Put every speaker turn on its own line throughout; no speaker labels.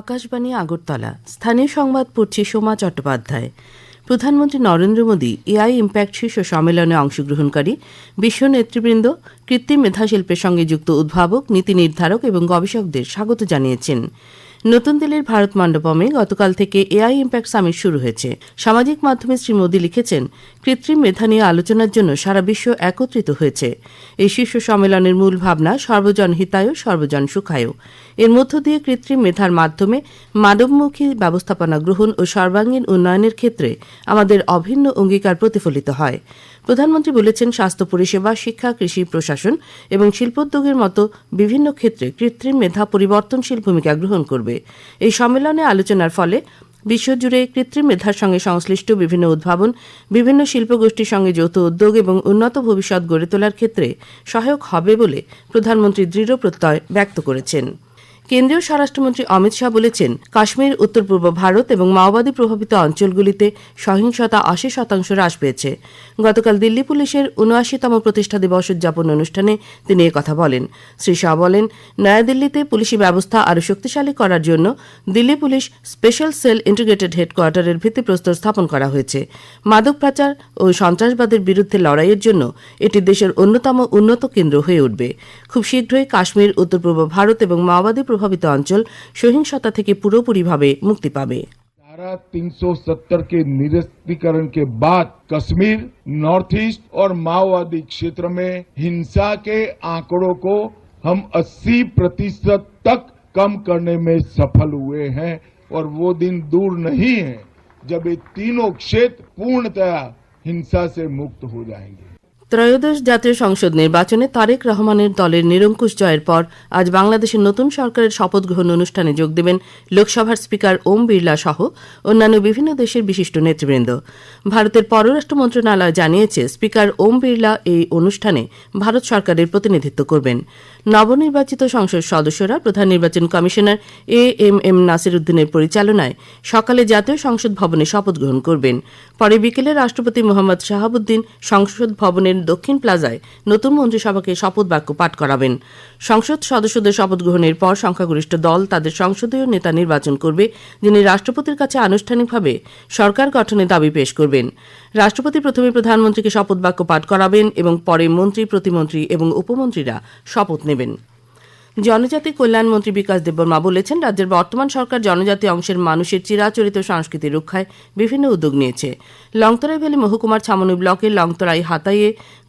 আকাশবাণী আগরতলা। স্থানীয় সংবাদ পড়ছি সোমা চট্টোপাধ্যায়। প্রধানমন্ত্রী নরেন্দ্র মোদী এআই ইম্প্যাক্ট শীর্ষ সম্মেলনে অংশগ্রহণকারী, বিশ্ব নেতৃবৃন্দ, কৃত্রিম মেধাশিল্পের সঙ্গে যুক্ত উদ্ভাবক, নীতি নির্ধারক এবং গবেষকদের স্বাগত জানিয়েছেন। নতুন দিল্লির ভারত মণ্ডপমে গতকাল থেকে এআই ইম্প্যাক্ট সামিট শুরু হয়েছে। সামাজিক মাধ্যমে শ্রী মোদী লিখেছেন, কৃত্রিম মেধা নিয়ে আলোচনার জন্য সারা বিশ্ব একত্রিত হয়েছে। এই শীর্ষ সম্মেলনের মূল ভাবনা সর্বজন হিতায় সর্বজন সুখায় এর মধ্য দিয়ে কৃত্রিম মেধার মাধ্যমে মানবমুখী ব্যবস্থাপনা গ্রহণ ও সর্বাঙ্গীন উন্নয়নের ক্ষেত্রে আমাদের অভিন্ন অঙ্গীকার প্রতিফলিত হয়। প্রধানমন্ত্রী বলেছেন স্বাস্থ্য পরিষেবা, শিক্ষা, কৃষি, প্রশাসন এবং শিল্পোদ্যোগের মতো বিভিন্ন ক্ষেত্রে কৃত্রিম মেধা পরিবর্তনশীল ভূমিকা গ্রহণ করবে। এই সম্মেলনে আলোচনার ফলে বিশ্বজুড়ে কৃত্রিম মেধার সঙ্গে সংশ্লিষ্ট বিভিন্ন উদ্ভাবন, বিভিন্ন শিল্পগোষ্ঠীর সঙ্গে যৌথ উদ্যোগ এবং উন্নত ভবিষ্যৎ গড়ে তোলার ক্ষেত্রে সহায়ক হবে বলে প্রধানমন্ত্রী দৃঢ় প্রত্যয় ব্যক্ত করেছেন। কেন্দ্রীয় স্বরাষ্ট্রমন্ত্রী অমিত শাহ বলেছেন, কাশ্মীর উত্তর পূর্ব ভারত এবং মাওবাদী প্রভাবিত অঞ্চলগুলিতে সহিংসতা আশি শতাংশ হ্রাস পেয়েছে। গতকাল দিল্লি পুলিশের উনআশিতম প্রতিষ্ঠা দিবস উদযাপন অনুষ্ঠানে তিনি কথা বলেন। শ্রী শাহ বলেন, নয়াদিল্লিতে পুলিশি ব্যবস্থা আরও শক্তিশালী করার জন্য Delhi police special cell integrated হেডকোয়ার্টারের ভিত্তিপ্রস্তর স্থাপন করা হয়েছে। মাদক পাচার ও সন্ত্রাসবাদের বিরুদ্ধে লড়াইয়ের জন্য এটি দেশের অন্যতম উন্নত কেন্দ্র হয়ে উঠবে। খুব শীঘ্রই কাশ্মীর উত্তর পূর্ব ভারত এবং মাওবাদী প্রভাবিত অঞ্চল সহিংসতা থেকে পুরোপুরিভাবে মুক্তি পাবে
धारा 370 के निरस्तीकरण के बाद कश्मीर नॉर्थ ईस्ट और माओवादी क्षेत्र में हिंसा के आंकड़ों को हम 80 प्रतिशत तक कम करने में सफल हुए हैं और वो दिन दूर नहीं है जब ये तीनों क्षेत्र पूर्णतया हिंसा से मुक्त हो जाएंगे
ত্রয়োদশ জাতীয় সংসদ নির্বাচনে তারেক রহমানের দলের নিরঙ্কুশ জয়ের পর আজ বাংলাদেশের নতুন সরকারের শপথ গ্রহণ অনুষ্ঠানে যোগ দেবেন লোকসভার স্পিকার ওম বিড়লা সহ অন্যান্য বিভিন্ন দেশের বিশিষ্ট নেতৃবৃন্দ। ভারতের পররাষ্ট্র মন্ত্রণালয় জানিয়েছে, স্পিকার ওম বিড়লা এই অনুষ্ঠানে ভারত সরকারের প্রতিনিধিত্ব করবেন। নবনির্বাচিত সংসদ সদস্যরা প্রধান নির্বাচন commissioner A M M Nasir উদ্দিনের পরিচালনায় সকালে জাতীয় সংসদ ভবনে শপথ গ্রহণ করবেন। পরে বিকেলে রাষ্ট্রপতি মোহাম্মদ শাহাবুদ্দিন সংসদ ভবনের দক্ষিণ প্লাজায় নতুন মন্ত্রিসভাকে শপথ বাক্য পাঠ করাবেন। সংসদ সদস্যদের শপথ গ্রহণের পর সংখ্যাগরিষ্ঠ দল তাদের সংসদীয় নেতা নির্বাচন করবে, যিনি রাষ্ট্রপতির কাছে আনুষ্ঠানিকভাবে সরকার গঠনের দাবি পেশ করবেন। রাষ্ট্রপতি প্রথমে প্রধানমন্ত্রীকে শপথ বাক্য পাঠ করাবেন এবং পরে মন্ত্রী, প্রতিমন্ত্রী এবং উপমন্ত্রীরা শপথ নেবেন। জনজাতি কল্যাণমন্ত্রী বিকাশ দেববর্মা বলেছেন, রাজ্যের বর্তমান সরকার জনজাতি অংশের মানুষের চিরাচরিত সংস্কৃতি রক্ষায় বিভিন্ন উদ্যোগ নিয়েছে। লংতরাই ভ্যালি মহকুমার ছামনি ব্লকের লংতরাই হাতাইয়ে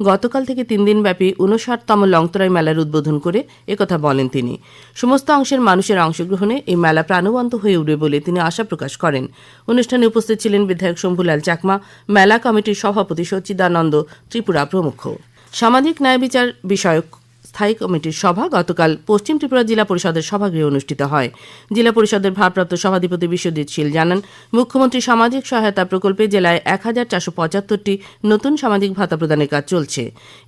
গতকাল থেকে তিন দিনব্যাপী উনষাটতম লংতরাই মেলার উদ্বোধন করে একথা বলেন তিনি। সমস্ত অংশের মানুষের অংশগ্রহণে এই মেলা প্রাণবন্ত হয়ে উঠবে বলে তিনি আশা প্রকাশ করেন। অনুষ্ঠানে উপস্থিত ছিলেন বিধায়ক শম্ভুলাল চাকমা, মেলা কমিটির সভাপতি সচ্চিদানন্দ ত্রিপুরা প্রমুখ। সামাজিক ন্যায় বিচার বিষয়ক স্থায়ী কমিটির সভা গতকাল পশ্চিম ত্রিপুরা জেলা পরিষদের সভাগৃহে অনুষ্ঠিত হয়। জেলা পরিষদের ভারপ্রাপ্ত সভাধিপতি বিশ্বজিৎ শীল জানান, মুখ্যমন্ত্রী সামাজিক সহায়তা প্রকল্পে জেলায় এক হাজার চারশো পঁচাত্তরটি নতুন সামাজিক ভাতা প্রদানের কাজ চলছে।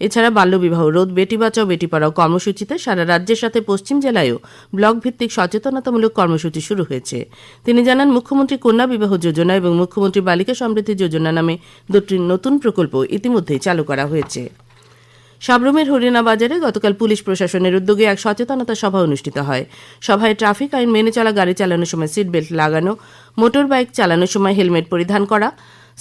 এছাড়া বাল্যবিবাহ রোধ, বেটি বাঁচাও, বেটি পড়াও কর্মসূচিতে সারা রাজ্যের সাথে পশ্চিম জেলায়ও ব্লক ভিত্তিক সচেতনতামূলক কর্মসূচি শুরু হয়েছে। তিনি জানান, মুখ্যমন্ত্রী কন্যা বিবাহ যোজনা এবং মুখ্যমন্ত্রী বালিকা সমৃদ্ধি যোজনা নামে দুটি নতুন প্রকল্প ইতিমধ্যেই চালু করা হয়েছে। সাবরুমের হরিণা বাজারে গতকাল পুলিশ প্রশাসনের উদ্যোগে এক সচেতনতা সভা অনুষ্ঠিত হয়। সভায় ট্রাফিক আইন মেনে চলা, গাড়ি চালানোর সময় সিট বেল্ট লাগানো, মোটর বাইক চালানোর সময় হেলমেট পরিধান করা,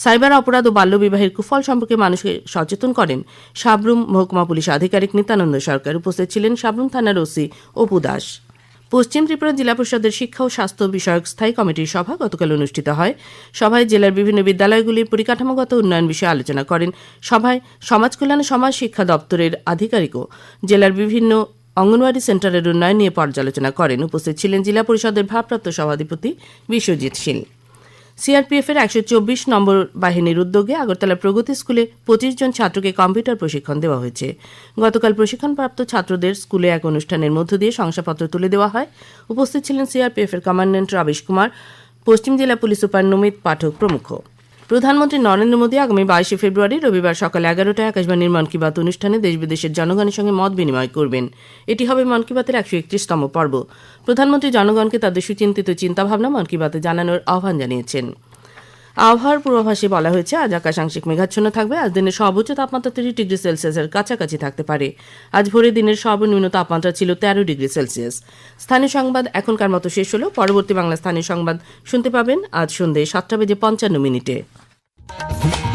সাইবার অপরাধ ও বাল্যবিবাহের কুফল সম্পর্কে মানুষকে সচেতন করেন সাবরুম মহকুমা পুলিশ আধিকারিক নিত্যানন্দ সরকার। উপস্থিত ছিলেন সাবরুম থানার ওসি অপু দাস। পশ্চিম ত্রিপুরা জেলা পরিষদের শিক্ষা ও স্বাস্থ্য বিষয়ক স্থায়ী কমিটির সভা গতকাল অনুষ্ঠিত হয়। সভায় জেলার বিভিন্ন বিদ্যালয়গুলির পরিকাঠামোগত উন্নয়ন বিষয়ে আলোচনা করেন। সভায় সমাজ কল্যাণ সমাজ শিক্ষা দপ্তরের আধিকারিকও জেলার বিভিন্ন অঙ্গনওয়াড়ি সেন্টারের উন্নয়ন নিয়ে পর্যালোচনা করেন। উপস্থিত ছিলেন জেলা পরিষদের ভারপ্রাপ্ত সভাধিপতি বিশ্বজিৎ শীল। সিআরপিএফ এর একশো চব্বিশ নম্বর বাহিনীর উদ্যোগে আগরতলা প্রগতি স্কুলে পঁচিশ জন ছাত্রকে কম্পিউটার প্রশিক্ষণ দেওয়া হয়েছে। গতকাল প্রশিক্ষণপ্রাপ্ত ছাত্রদের স্কুলে এক অনুষ্ঠানের মধ্য দিয়ে শংসাপত্র তুলে দেওয়া হয়। উপস্থিত ছিলেন সিআরপিএফ এর কমান্ডেন্ট রবিশ কুমার, পশ্চিম জেলা পুলিশ সুপার নমিত পাঠক প্রমুখ। প্রধানমন্ত্রী নরেন্দ্র মোদী আগামী বাইশে ফেব্রুয়ারি রবিবার সকাল এগারোটায় আকাশবাণীর মন কি বাত অনুষ্ঠানে দেশ বিদেশের জনগণের সঙ্গে মত বিনিময় করবেন। এটি হবে মন কি বাতের একশো একত্রিশতম পর্ব। প্রধানমন্ত্রী জনগণকে তাদের সুচিন্তিত চিন্তাভাবনা মন কি বাতে জানানোর আহ্বান জানিয়েছেন। আবহাওয়ার পূর্বাভাসে বলা হয়েছে, আজ আকাশ আংশিক মেঘাচ্ছন্ন থাকবে। আজ দিনের সর্বোচ্চ তাপমাত্রা তিরিশ ডিগ্রি সেলসিয়াসের কাছাকাছি থাকতে পারে। আজ ভোরে দিনের সর্বনিম্ন তাপমাত্রা ছিল তেরো ডিগ্রি সেলসিয়াস। স্থানীয় সংবাদ এখনকার মতো শেষ হলো। পরবর্তী বাংলা স্থানীয় সংবাদ শুনতে পাবেন আজ সন্ধ্যে সাতটা বেজে পঞ্চান্ন মিনিটে। Thank you.